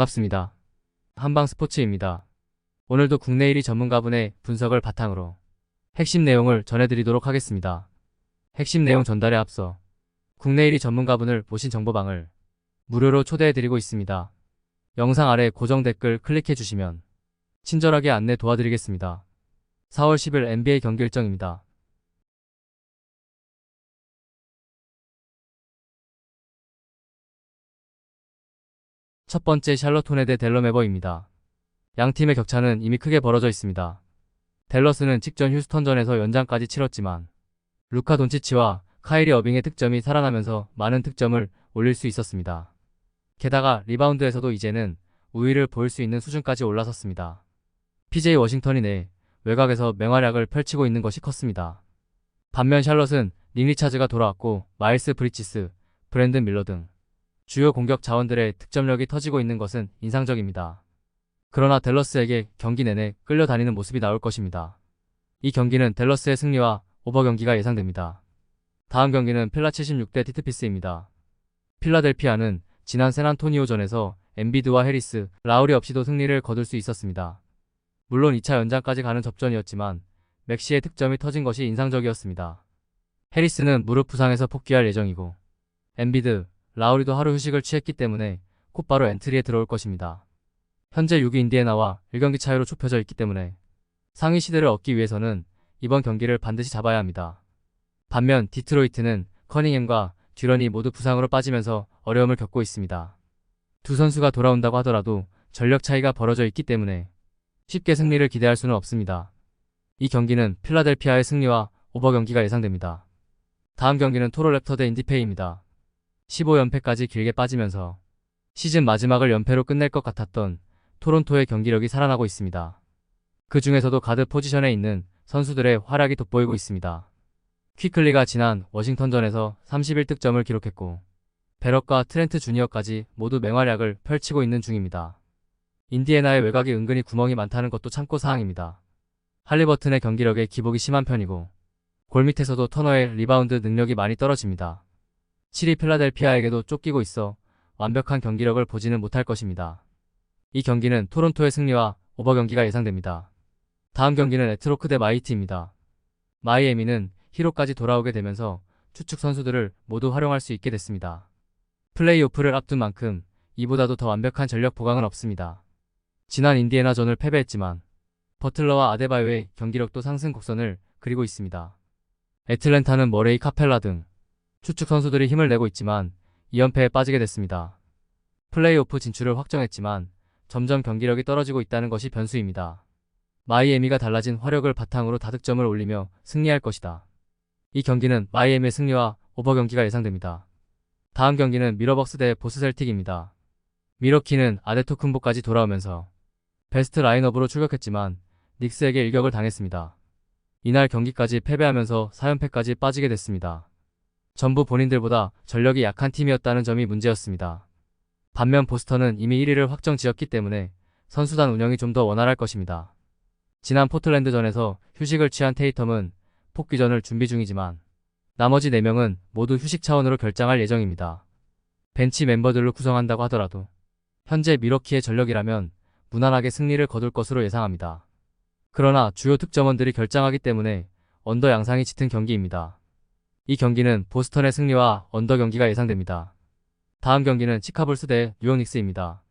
반갑습니다. 한방 스포츠입니다. 오늘도 국내 1위 전문가분의 분석을 바탕으로 핵심 내용을 전해드리도록 하겠습니다. 핵심 내용 전달에 앞서 국내 1위 전문가분을 모신 정보방을 무료로 초대해드리고 있습니다. 영상 아래 고정 댓글 클릭해 주시면 친절하게 안내 도와드리겠습니다. 4월 10일 NBA 경기 일정입니다. 첫 번째 호네 대 델러메버입니다. 양 팀의 격차는 이미 크게 벌어져 있습니다. 댈러스는 직전 휴스턴전에서 연장까지 치렀지만 루카 돈치치와 카이리 어빙의 득점이 살아나면서 많은 득점을 올릴 수 있었습니다. 게다가 리바운드에서도 이제는 우위를 보일 수 있는 수준까지 올라섰습니다. PJ 워싱턴이 내 외곽에서 맹활약을 펼치고 있는 것이 컸습니다. 반면 샬럿은 닉 리차즈가 돌아왔고 마일스 브리치스, 브랜든 밀러 등 주요 공격 자원들의 득점력이 터지고 있는 것은 인상적입니다. 그러나 댈러스에게 경기 내내 끌려다니는 모습이 나올 것입니다. 이 경기는 댈러스의 승리와 오버 경기가 예상됩니다. 다음 경기는 필라 76대 티트피스입니다. 필라델피아는 지난 샌안토니오전에서 엠비드와 해리스, 라우리 없이도 승리를 거둘 수 있었습니다. 물론 2차 연장까지 가는 접전이었지만 맥시의 득점이 터진 것이 인상적이었습니다. 해리스는 무릎 부상에서 복귀할 예정이고 엠비드, 라우리도 하루 휴식을 취했기 때문에 곧바로 엔트리에 들어올 것입니다. 현재 6위 인디애나와 1경기 차이로 좁혀져 있기 때문에 상위 시대를 얻기 위해서는 이번 경기를 반드시 잡아야 합니다. 반면 디트로이트는 커닝햄과 듀런이 모두 부상으로 빠지면서 어려움을 겪고 있습니다. 두 선수가 돌아온다고 하더라도 전력 차이가 벌어져 있기 때문에 쉽게 승리를 기대할 수는 없습니다. 이 경기는 필라델피아의 승리와 오버 경기가 예상됩니다. 다음 경기는 토로 랩터 대 인디페이입니다. 15연패까지 길게 빠지면서 시즌 마지막을 연패로 끝낼 것 같았던 토론토의 경기력이 살아나고 있습니다. 그 중에서도 가드 포지션에 있는 선수들의 활약이 돋보이고 있습니다. 퀴클리가 지난 워싱턴전에서 31득점을 기록했고 베럭과 트렌트 주니어까지 모두 맹활약을 펼치고 있는 중입니다. 인디애나의 외곽에 은근히 구멍이 많다는 것도 참고 사항입니다. 할리버튼의 경기력에 기복이 심한 편이고 골 밑에서도 터너의 리바운드 능력이 많이 떨어집니다. 7위 필라델피아에게도 쫓기고 있어 완벽한 경기력을 보지는 못할 것입니다. 이 경기는 토론토의 승리와 오버 경기가 예상됩니다. 다음 경기는 에트로크 대 마이티입니다. 마이애미는 히로까지 돌아오게 되면서 추측 선수들을 모두 활용할 수 있게 됐습니다. 플레이오프를 앞둔 만큼 이보다도 더 완벽한 전력 보강은 없습니다. 지난 인디애나전을 패배했지만 버틀러와 아데바요의 경기력도 상승 곡선을 그리고 있습니다. 애틀랜타는 머레이 카펠라 등 추측 선수들이 힘을 내고 있지만 2연패에 빠지게 됐습니다. 플레이오프 진출을 확정했지만 점점 경기력이 떨어지고 있다는 것이 변수입니다. 마이애미가 달라진 화력을 바탕으로 다득점을 올리며 승리할 것이다. 이 경기는 마이애미의 승리와 오버 경기가 예상됩니다. 다음 경기는 미러벅스 대 보스 셀틱입니다. 미러키는 아데토쿤보까지 돌아오면서 베스트 라인업으로 출격했지만 닉스에게 일격을 당했습니다. 이날 경기까지 패배하면서 4연패까지 빠지게 됐습니다. 전부 본인들보다 전력이 약한 팀이었다는 점이 문제였습니다. 반면 보스턴은 이미 1위를 확정 지었기 때문에 선수단 운영이 좀 더 원활할 것입니다. 지난 포틀랜드전에서 휴식을 취한 테이텀은 복귀전을 준비 중이지만 나머지 4명은 모두 휴식 차원으로 결장할 예정입니다. 벤치 멤버들로 구성한다고 하더라도 현재 미러키의 전력이라면 무난하게 승리를 거둘 것으로 예상합니다. 그러나 주요 득점원들이 결장하기 때문에 언더 양상이 짙은 경기입니다. 이 경기는 보스턴의 승리와 언더 경기가 예상됩니다. 다음 경기는 시카불스 대 뉴욕 닉스입니다.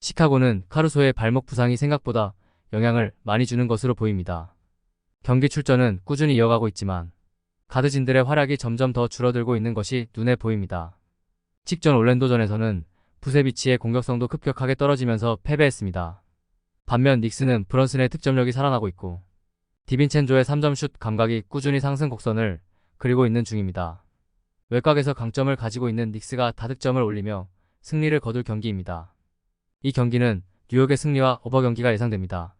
시카고는 카루소의 발목 부상이 생각보다 영향을 많이 주는 것으로 보입니다. 경기 출전은 꾸준히 이어가고 있지만 가드진들의 활약이 점점 더 줄어들고 있는 것이 눈에 보입니다. 직전 올랜도전에서는 부세비치의 공격성도 급격하게 떨어지면서 패배했습니다. 반면 닉스는 브런슨의 득점력이 살아나고 있고 디빈첸조의 3점 슛 감각이 꾸준히 상승 곡선을 그리고 있는 중입니다. 외곽에서 강점을 가지고 있는 닉스가 다득점을 올리며 승리를 거둘 경기입니다. 이 경기는 뉴욕의 승리와 오버 경기가 예상됩니다.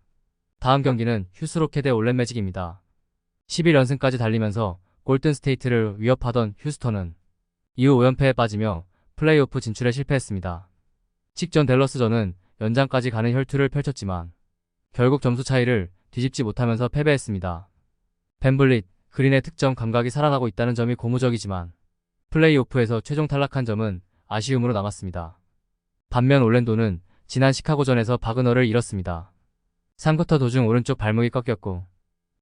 다음 경기는 휴스로켓 대 올랜 매직입니다. 11연승까지 달리면서 골든 스테이트를 위협하던 휴스턴은 이후 5연패에 빠지며 플레이오프 진출에 실패했습니다. 직전 댈러스전은 연장까지 가는 혈투를 펼쳤지만 결국 점수 차이를 뒤집지 못하면서 패배했습니다. 벤블릿, 그린의 득점 감각이 살아나고 있다는 점이 고무적이지만 플레이오프에서 최종 탈락한 점은 아쉬움으로 남았습니다. 반면 올랜도는 지난 시카고전에서 바그너를 잃었습니다. 3쿼터 도중 오른쪽 발목이 꺾였고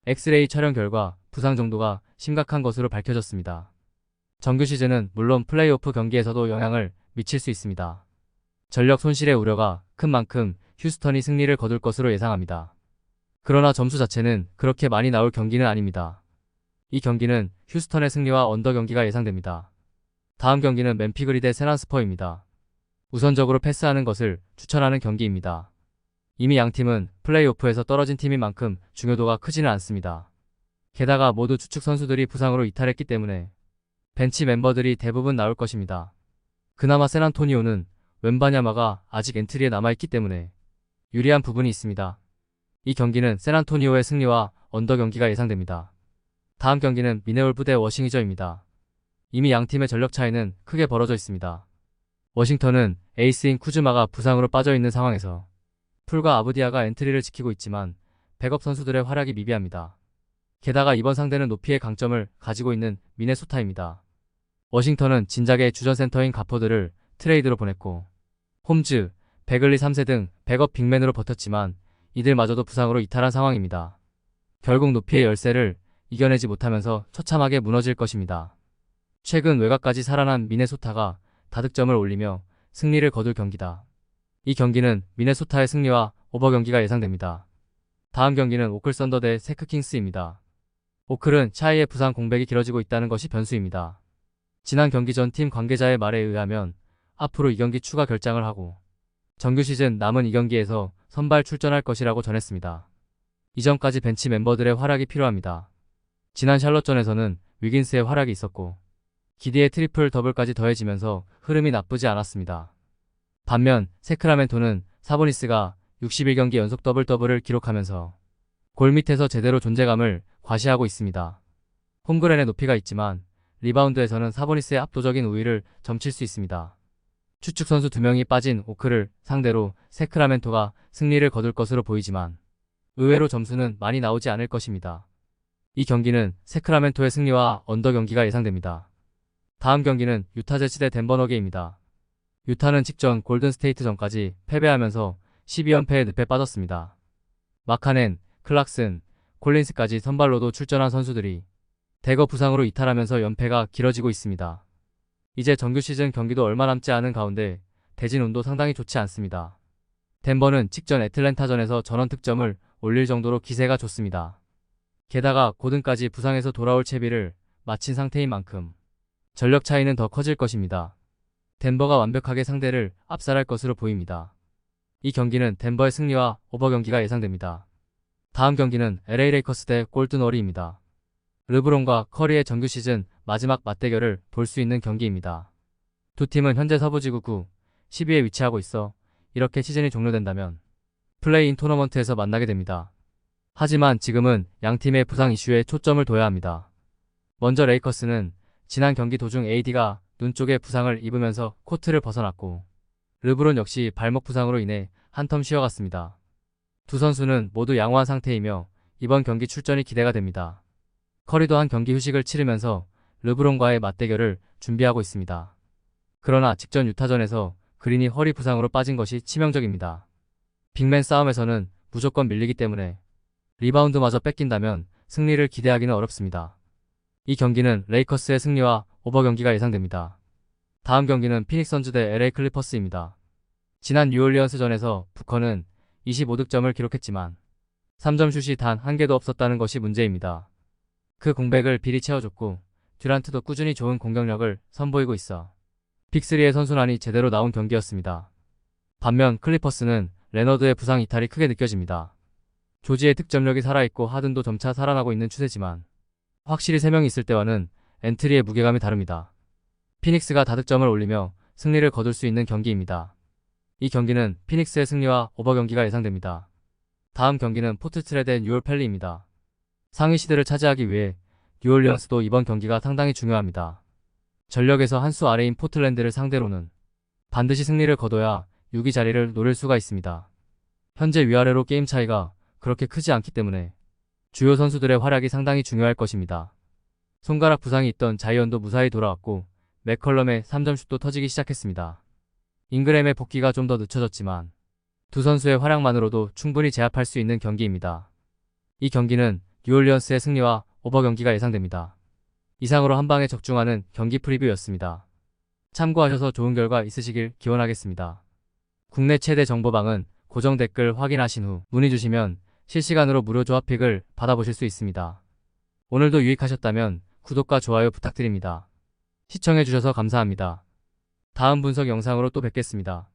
엑스레이 촬영 결과 부상 정도가 심각한 것으로 밝혀졌습니다. 정규 시즌은 물론 플레이오프 경기에서도 영향을 미칠 수 있습니다. 전력 손실의 우려가 큰 만큼 휴스턴이 승리를 거둘 것으로 예상합니다. 그러나 점수 자체는 그렇게 많이 나올 경기는 아닙니다. 이 경기는 휴스턴의 승리와 언더 경기가 예상됩니다. 다음 경기는 맨피그리 대 세난스퍼입니다. 우선적으로 패스하는 것을 추천하는 경기입니다. 이미 양 팀은 플레이오프에서 떨어진 팀인 만큼 중요도가 크지는 않습니다. 게다가 모두 주축 선수들이 부상으로 이탈했기 때문에 벤치 멤버들이 대부분 나올 것입니다. 그나마 샌안토니오는 웬바냐마가 아직 엔트리에 남아있기 때문에 유리한 부분이 있습니다. 이 경기는 샌안토니오의 승리와 언더 경기가 예상됩니다. 다음 경기는 미네올브 대 워싱이저입니다. 이미 양 팀의 전력 차이는 크게 벌어져 있습니다. 워싱턴은 에이스인 쿠즈마가 부상으로 빠져 있는 상황에서 풀과 아부디아가 엔트리를 지키고 있지만 백업 선수들의 활약이 미비합니다. 게다가 이번 상대는 높이의 강점을 가지고 있는 미네소타입니다. 워싱턴은 진작에 주전 센터인 가포드를 트레이드로 보냈고 홈즈, 베글리 3세 등 백업 빅맨으로 버텼지만 이들마저도 부상으로 이탈한 상황입니다. 결국 높이의 열세를 이겨내지 못하면서 처참하게 무너질 것입니다. 최근 외곽까지 살아난 미네소타가 다득점을 올리며 승리를 거둘 경기다. 이 경기는 미네소타의 승리와 오버 경기가 예상됩니다. 다음 경기는 오클 썬더 대 세크킹스입니다. 오클은 차이의 부상 공백이 길어지고 있다는 것이 변수입니다. 지난 경기 전 팀 관계자의 말에 의하면 앞으로 이 경기 추가 결장을 하고 정규 시즌 남은 이 경기에서 선발 출전할 것이라고 전했습니다. 이전까지 벤치 멤버들의 활약이 필요합니다. 지난 샬럿전에서는 위긴스의 활약이 있었고 기디의 트리플 더블까지 더해지면서 흐름이 나쁘지 않았습니다. 반면 세크라멘토는 사보니스가 61경기 연속 더블 더블을 기록하면서 골 밑에서 제대로 존재감을 과시하고 있습니다. 홈그랜의 높이가 있지만 리바운드에서는 사보니스의 압도적인 우위를 점칠 수 있습니다. 추측 선수 2명이 빠진 오크를 상대로 세크라멘토가 승리를 거둘 것으로 보이지만 의외로 점수는 많이 나오지 않을 것입니다. 이 경기는 세크라멘토의 승리와 언더 경기가 예상됩니다. 다음 경기는 유타 제치 대 덴버 너게입니다. 유타는 직전 골든 스테이트 전까지 패배하면서 12연패의 늪에 빠졌습니다. 마카넨, 클락슨, 콜린스까지 선발로도 출전한 선수들이 대거 부상으로 이탈하면서 연패가 길어지고 있습니다. 이제 정규 시즌 경기도 얼마 남지 않은 가운데 대진 운도 상당히 좋지 않습니다. 덴버는 직전 애틀랜타전에서 전원 득점을 올릴 정도로 기세가 좋습니다. 게다가 고든까지 부상에서 돌아올 채비를 마친 상태인 만큼 전력 차이는 더 커질 것입니다. 덴버가 완벽하게 상대를 압살할 것으로 보입니다. 이 경기는 덴버의 승리와 오버 경기가 예상됩니다. 다음 경기는 LA 레이커스 대 골든 워리입니다. 르브론과 커리의 정규 시즌 마지막 맞대결을 볼 수 있는 경기입니다. 두 팀은 현재 서부지구 9, 10위에 위치하고 있어 이렇게 시즌이 종료된다면 플레이인 토너먼트에서 만나게 됩니다. 하지만 지금은 양 팀의 부상 이슈에 초점을 둬야 합니다. 먼저 레이커스는 지난 경기 도중 AD가 눈 쪽에 부상을 입으면서 코트를 벗어났고 르브론 역시 발목 부상으로 인해 한텀 쉬어갔습니다. 두 선수는 모두 양호한 상태이며 이번 경기 출전이 기대가 됩니다. 커리도 한 경기 휴식을 치르면서 르브론과의 맞대결을 준비하고 있습니다. 그러나 직전 유타전에서 그린이 허리 부상으로 빠진 것이 치명적입니다. 빅맨 싸움에서는 무조건 밀리기 때문에 리바운드마저 뺏긴다면 승리를 기대하기는 어렵습니다. 이 경기는 레이커스의 승리와 오버 경기가 예상됩니다. 다음 경기는 피닉스 선즈 대 LA 클리퍼스입니다. 지난 뉴올리언스전에서 부커는 25득점을 기록했지만 3점 슛이 단 한 개도 없었다는 것이 문제입니다. 그 공백을 비리 채워줬고 듀란트도 꾸준히 좋은 공격력을 선보이고 있어 픽3의 선순환이 제대로 나온 경기였습니다. 반면 클리퍼스는 레너드의 부상 이탈이 크게 느껴집니다. 조지의 득점력이 살아있고 하든도 점차 살아나고 있는 추세지만 확실히 3명이 있을 때와는 엔트리의 무게감이 다릅니다. 피닉스가 다득점을 올리며 승리를 거둘 수 있는 경기입니다. 이 경기는 피닉스의 승리와 오버 경기가 예상됩니다. 다음 경기는 포트트레 대 뉴올 펠리입니다. 상위 시드를 차지하기 위해 뉴올리언스도 이번 경기가 상당히 중요합니다. 전력에서 한 수 아래인 포틀랜드를 상대로는 반드시 승리를 거둬야 6위 자리를 노릴 수가 있습니다. 현재 위아래로 게임 차이가 그렇게 크지 않기 때문에 주요 선수들의 활약이 상당히 중요할 것입니다. 손가락 부상이 있던 자이언도 무사히 돌아왔고 맥컬럼의 3점슛도 터지기 시작했습니다. 잉그램의 복귀가 좀 더 늦춰졌지만 두 선수의 활약만으로도 충분히 제압할 수 있는 경기입니다. 이 경기는 뉴올리언스의 승리와 오버 경기가 예상됩니다. 이상으로 한 방에 적중하는 경기 프리뷰였습니다. 참고하셔서 좋은 결과 있으시길 기원하겠습니다. 국내 최대 정보방은 고정 댓글 확인하신 후 문의 주시면 실시간으로 무료 조합픽을 받아보실 수 있습니다. 오늘도 유익하셨다면 구독과 좋아요 부탁드립니다. 시청해주셔서 감사합니다. 다음 분석 영상으로 또 뵙겠습니다.